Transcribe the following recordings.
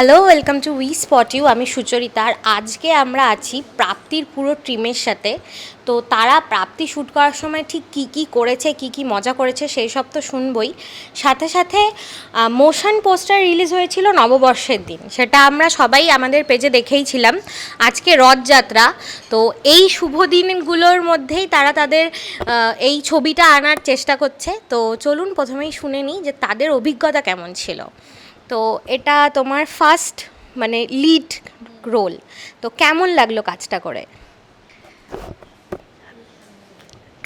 Hello welcome to we spot you আমি সুচরিতা আর আজকে আমরা আছি প্রাপ্তির পুরো টিমের সাথে। তো তারা প্রাপ্তি শ্যুট করার সময় ঠিক কী কী করেছে, কী কী মজা করেছে সেই সব তো শুনবই। সাথে সাথে মোশন পোস্টার রিলিজ হয়েছিল নববর্ষের দিন, সেটা আমরা সবাই আমাদের পেজে দেখেইছিলাম আজকে রথযাত্রা, তো এই শুভ দিনগুলোর মধ্যেই তারা তাদের এই ছবিটা আনার চেষ্টা করছে। তো চলুন প্রথমেই শুনে নিই যে তাদের অভিজ্ঞতা কেমন ছিল। তো এটা তোমার ফার্স্ট মানে লিড রোল তো কেমন লাগল কাজটা করে?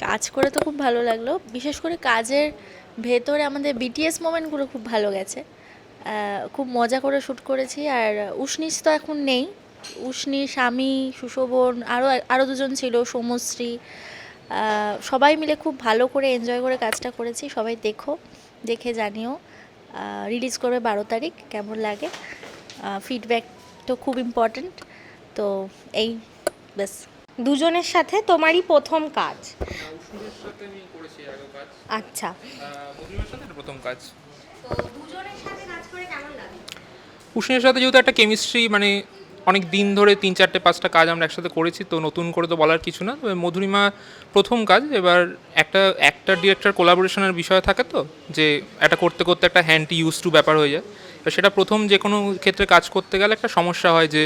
কাজ করে তো খুব ভালো লাগল। বিশেষ করে কাজের ভেতরে আমাদের বিটিএস মোমেন্টগুলো খুব ভালো গেছে। খুব মজা করে শ্যুট করেছি। আর উষ্ণিস তো এখন নেই। উষ্ণি স্বামী সুশোভন আরও আরও দুজন ছিল, সোমশ্রী সবাই মিলে খুব ভালো করে এনজয় করে কাজটা করেছি। সবাই দেখো, দেখে জানিও। রিলিজ করবে বারো তারিখ কেমন লাগে? ফিডব্যাক তো খুব ইম্পর্ট্যান্ট তো এই ব্যাস। দুজনের সাথে তোমারই প্রথম কাজ। আচ্ছা। প্রথম কাজ। তো দুজনের সাথে কাজ করে কেমন লাগে? উষ্ণের সাথে যেহেতু একটা কেমিস্ট্রি মানে অনেক দিন ধরে তিন, চারটে, পাঁচটা কাজ আমরা একসাথে করেছি, তো নতুন করে তো বলার কিছু না। তবে মধুরিমা প্রথম কাজ, এবার একটা একটা ডিরেক্টর কোলাবোরেশনের বিষয় থাকে তো, যে এটা করতে করতে একটা হ্যান্ড ইউজ টু ব্যাপার হয়ে যায়। তো সেটা প্রথম যে কোনো ক্ষেত্রে কাজ করতে গেলে একটা সমস্যা হয় যে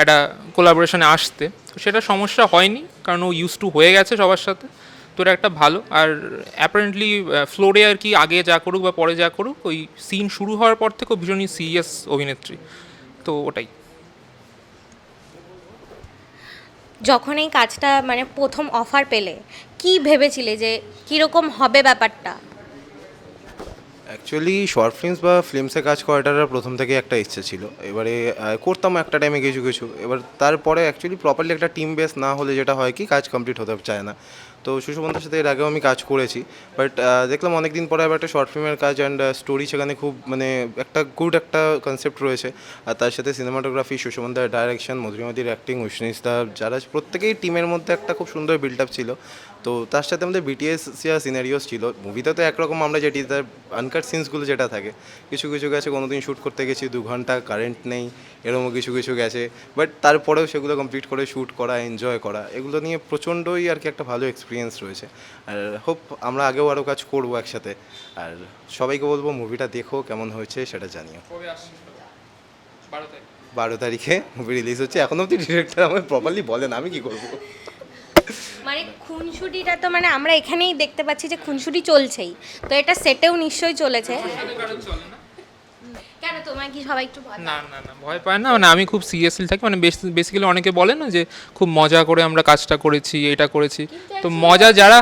একটা কোলাবোরেশনে আসতে। তো সেটা সমস্যা হয়নি, কারণ ও ইউজ টু হয়ে গেছে সবার সাথে। তো এটা একটা ভালো, আর অ্যাপারেন্টলি ফ্লোরে আর কি আগে যা করুক বা পরে যা করুক, ওই সিন শুরু হওয়ার পর থেকে ও ভীষণই সিরিয়াস অভিনেত্রী। তো ওটাই। যখন এই কাজটা মানে প্রথম অফার পেলে, কি ভেবেছিলে যে কীরকম হবে ব্যাপারটা? অ্যাকচুয়ালি শর্ট ফিল্মস বা ফিল্মসে কাজ করাটার প্রথম থেকে একটা ইচ্ছে ছিল। এবারে করতাম একটা টাইমে কিছু কিছু। এবার তারপরে অ্যাকচুয়ালি প্রপারলি একটা টিম বেস না হলে যেটা হয় কি, কাজ কমপ্লিট হতে চায় না। তো সুশোভনতার সাথে এর আগেও আমি কাজ করেছি বাট দেখলাম অনেক দিন পরে আবার একটা শর্ট ফিল্মের কাজ অ্যান্ড স্টোরি সেখানে খুব মানে একটা গুড একটা কনসেপ্ট রয়েছে। আর তার সাথে সিনেমাটোগ্রাফি সুশোভনদার ডাইরেকশন মধুরিমতির অ্যাক্টিং উষ্ণিসদা যারা প্রত্যেকেই টিমের মধ্যে একটা খুব সুন্দর বিল্ড আপ ছিল। তো তার সাথে আমাদের বিটিএস সিনারিওস ছিল। মুভিতে তো একরকম আমরা যেটি, তার আনকাট সিনসগুলো যেটা থাকে। কিছু কিছু গেছে কোনো দিন শ্যুট করতে গেছি, দু ঘণ্টা কারেন্ট নেই এরকমও কিছু কিছু গেছে। বাট তারপরেও সেগুলো কমপ্লিট করে শ্যুট করা এনজয় করা, এগুলো নিয়ে প্রচণ্ডই আর কি একটা ভালো এক্সপিরিয়েন্স রয়েছে। আর হোপ আমরা আগেও আরও কাজ করব একসাথে। আর সবাইকে বলব মুভিটা দেখো কেমন হয়েছে সেটা জানিও। বারো তারিখে। মুভি রিলিজ হচ্ছে। এখন অব্দি ডিরেক্টর আমাকে প্রপারলি বলেন আমি কি করব? মানে খুনসুটিটা তো মানে আমরা এখানেই দেখতে পাচ্ছি যে খুনসুটি চলছেই। তো এটা সেটেও নিশ্চয়ই চলেছে। তোমার কি সবাই একটু ভয় না না না ভয় পায় না। মানে আমি খুব সিরিয়াসলি থাকি। মানে বেসিক্যালি অনেকে বলে না যে খুব মজা করে আমরা কাজটা করেছি এটা করেছি। তো মজা যারা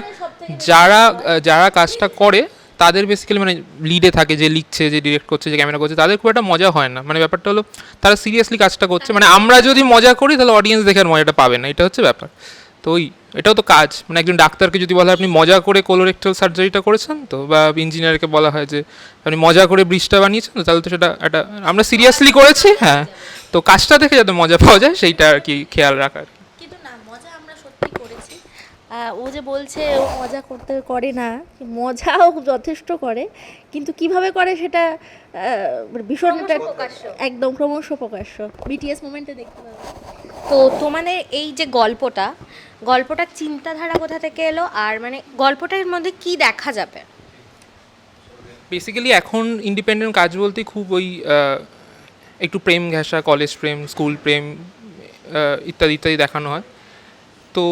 যারা যারা কাজটা করে তাদের বেসিক্যালি মানে লিডে থাকে যে লিখছে যে ডিরেক্ট করছে যে ক্যামেরা করছে। তাদের খুব একটা মজা হয় না। মানে ব্যাপারটা হলো তারা সিরিয়াসলি কাজটা করছে। মানে আমরা যদি মজা করি। তাহলে অডিয়েন্স দেখে আর মজাটা পাবে না। এটা হচ্ছে ব্যাপার। তো ওই এটাও তো কাজ। মানে একজন ডাক্তারকে যদি বলা হয় আপনি মজা করে কোলোরেক্টাল সার্জারিটা করেছেন তো বা ইঞ্জিনিয়ারকে বলা হয় যে আপনি মজা করে ব্রিজটা বানিয়েছেন তো তাহলে তো সেটা একটা আমরা সিরিয়াসলি করেছি হ্যাঁ। তো কাজটা দেখে যাতে মজা পাওয়া যায় সেইটা আর কি খেয়াল রাখার কিন্তু না মজা আমরা সত্যি করেছি। ও যে বলছে ও মজা করতে করে না মজাও যথেষ্ট করে কিন্তু কীভাবে করে সেটা মানে ভীষণ প্রকাশ্য। একদম ক্রমশ প্রকাশ্য। বিটিএস মোমেন্টে দেখতে পাবে। তো তোমাদের এই যে গল্পটা গল্পটার চিন্তাধারা কোথা থেকে এলো? আর মানে গল্পটার মধ্যে কি দেখা যাবে? বেসিক্যালি এখন ইন্ডিপেন্ডেন্ট কাজ বলতে খুব ওই একটু প্রেম ঘেঁষা কলেজ প্রেম স্কুল প্রেম ইত্যাদি ইত্যাদি দেখানো হয়। তো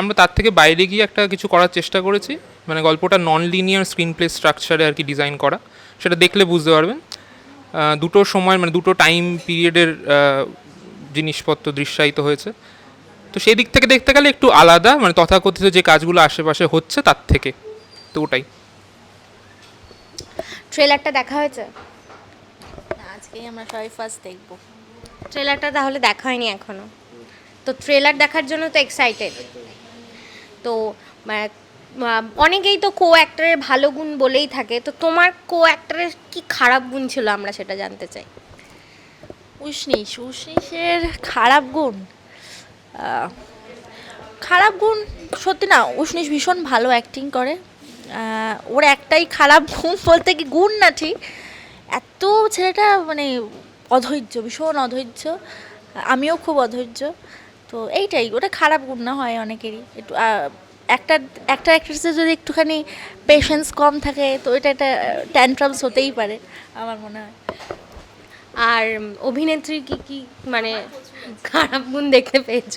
আমরা তার থেকে বাইরে গিয়ে একটা কিছু করার চেষ্টা করেছি। মানে গল্পটা নন লিনিয়ার স্ক্রিন প্লে স্ট্রাকচারে আর কি ডিজাইন করা। সেটা দেখলে বুঝতে পারবেন। দুটো সময় মানে দুটো টাইম পিরিয়ডের জিনিসপত্র দৃশ্যায়িত হয়েছে। তো সেই দিক থেকে দেখতে গেলে একটু আলাদা মানে তথাকথিত যে কাজগুলো আশেপাশে হচ্ছে তার থেকে তো ওটাই। ট্রেলারটা দেখা হয়েছে? আজকেই আমরা সবাই ফার্স্ট দেখব। ট্রেলারটা তাহলে দেখা হয়নি এখনও? তো ট্রেলার দেখার জন্য তো এক্সাইটেড তো মানে, অনেকেই তো কো অ্যাক্টরের ভালো গুণ বলেই থাকে। তো তোমার কো অ্যাক্টরের কি খারাপ গুণ ছিল আমরা সেটা জানতে চাই? উষ্ণিস উষ্ণিসের খারাপ গুণ? খারাপ গুণ, সত্যি না উষ্ণিস ভীষণ ভালো অ্যাক্টিং করে। ওর একটাই খারাপ গুণ বলতে কি গুণ না ঠিক? এত ছেলেটা মানে অধৈর্য, ভীষণ অধৈর্য। আমিও খুব অধৈর্য। তো এইটাই, ওটা খারাপ গুণ না হয় অনেকেরই। একটু একটা একটা অ্যাক্ট্রেসের যদি একটুখানি পেশেন্স কম থাকে, তো এটা একটা ট্যান্ট্রামস হতেই পারে, আমার মনে হয়। আর অভিনেত্রী কি কি মানে খারাপ গুণ দেখতে পেয়েছ।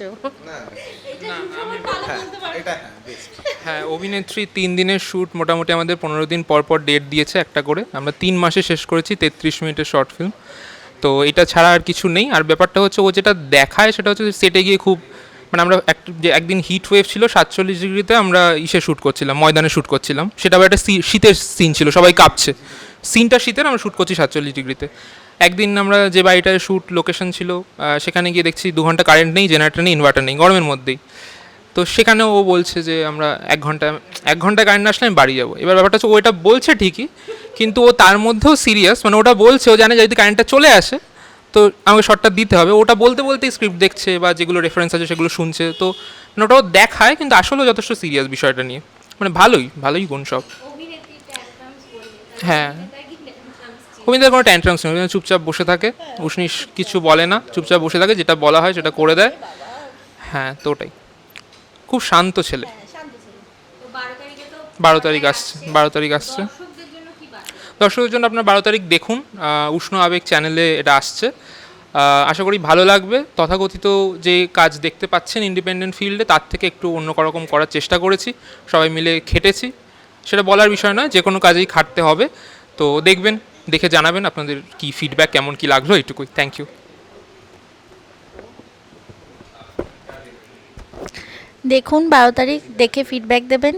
হ্যাঁ অভিনেত্রী তিন দিনের শ্যুট মোটামুটি আমাদের পনেরো দিন পর পর ডেট দিয়েছে একটা করে। আমরা তিন মাসে শেষ করেছি তেত্রিশ মিনিটের শর্ট ফিল্ম তো এটা ছাড়া আর কিছু নেই। আর ব্যাপারটা হচ্ছে ও যেটা দেখায় সেটা হচ্ছে সেটে গিয়ে খুব মানে আমরা এক যে একদিন হিট ওয়েভ ছিল সাতচল্লিশ ডিগ্রিতে আমরা ইসে শ্যুট করছিলাম ময়দানে শ্যুট করছিলাম। সেটা আবার একটা শীতের সিন ছিল সবাই কাঁপছে। সিনটা শীতের আমরা শ্যুট করছি সাতচল্লিশ ডিগ্রিতে। একদিন আমরা যে বাড়িটায় শ্যুট লোকেশন ছিল সেখানে গিয়ে দেখছি দু ঘণ্টা কারেন্ট নেই জেনারেটর নেই ইনভার্টার নেই গরমের মধ্যেই। তো সেখানে ও বলছে যে আমরা এক ঘণ্টা এক ঘণ্টা কারেন্ট না আসলে আমি বাড়ি যাব। এবার ব্যাপারটা হচ্ছে ও এটা বলছে ঠিকই কিন্তু ও তার মধ্যেও সিরিয়াস মানে ওটা বলছে ও জানে যদি কারেন্টটা চলে আসে তো আমাকে শর্টটা দিতে হবে। ওটা বলতে বলতেই স্ক্রিপ্ট দেখছে বা যেগুলো রেফারেন্স আছে সেগুলো শুনছে। তো মানে ওটাও দেখায় কিন্তু আসলেও যথেষ্ট সিরিয়াস বিষয়টা নিয়ে। মানে ভালোই ভালোই গুণ সব। হ্যাঁ। অভিনেতার কোনো ট্যান্ট্রামস নেই অভিনেতা চুপচাপ বসে থাকে উষ্ণিস কিছু বলে না চুপচাপ বসে থাকে যেটা বলা হয় সেটা করে দেয়। হ্যাঁ তো ওটাই। খুব শান্ত ছেলে। বারো তারিখ আসছে বারো তারিখ আসছে। দর্শকদের জন্য আপনার বারো তারিখ দেখুন উষ্ণ আবেগ চ্যানেলে এটা আসছে। আশা করি ভালো লাগবে। তথাকথিত যে কাজ দেখতে পাচ্ছেন ইন্ডিপেন্ডেন্ট ফিল্ডে তার থেকে একটু অন্য রকম করার চেষ্টা করেছি। সবাই মিলে খেটেছি। সেটা বলার বিষয় নয় যে কোনো কাজেই খাটতে হবে। তো দেখবেন দেখে জানাবেন আপনাদের কি ফিডব্যাক কেমন কি লাগল, এইটুকুই। থ্যাংক ইউ দেখুন, বারো তারিখ দেখে ফিডব্যাক দেবেন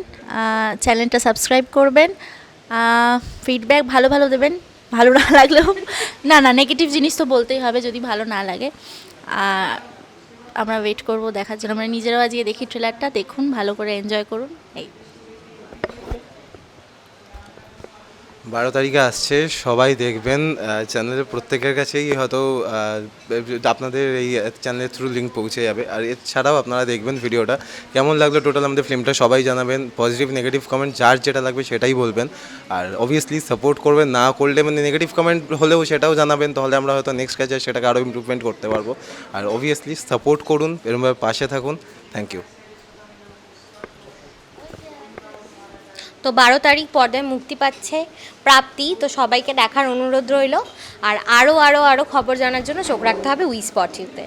চ্যানেলটা সাবস্ক্রাইব করবেন ফিডব্যাক ভালো ভালো দেবেন, ভালো না লাগলেও, না না নেগেটিভ জিনিস তো বলতেই হবে, যদি ভালো না লাগে। আমরা ওয়েট করব, দেখার জন্য। আমরা নিজেরাও আজকে দেখি ট্রেলারটা দেখুন, ভালো করে এনজয় করুন, এই। বারো তারিখে আসছে, সবাই দেখবেন চ্যানেলের প্রত্যেকের কাছেই হয়তো আপনাদের এই চ্যানেলের থ্রু লিঙ্ক পৌঁছে যাবে। আর এছাড়াও আপনারা দেখবেন ভিডিওটা, কেমন লাগল টোটাল আমাদের ফিল্মটা সবাই জানাবেন পজিটিভ নেগেটিভ কমেন্ট যার যেটা লাগবে সেটাই বলবেন। আর অবভিয়াসলি সাপোর্ট করবেন, না করলে মানে নেগেটিভ কমেন্ট হলেও সেটাও জানাবেন, তাহলে আমরা হয়তো নেক্সট কাজে সেটাকে আরও ইমপ্রুভমেন্ট করতে পারব। আর অবভিয়াসলি সাপোর্ট করুন এরমভাবে পাশে থাকুন। থ্যাংক ইউ তো বারো তারিখ পর্দায় মুক্তি পাচ্ছে প্রাপ্তি। তো সবাইকে দেখার অনুরোধ রইল। আর আরও আরও আরও খবর জানার জন্য চোখ রাখতে হবে উই স্পটিউতে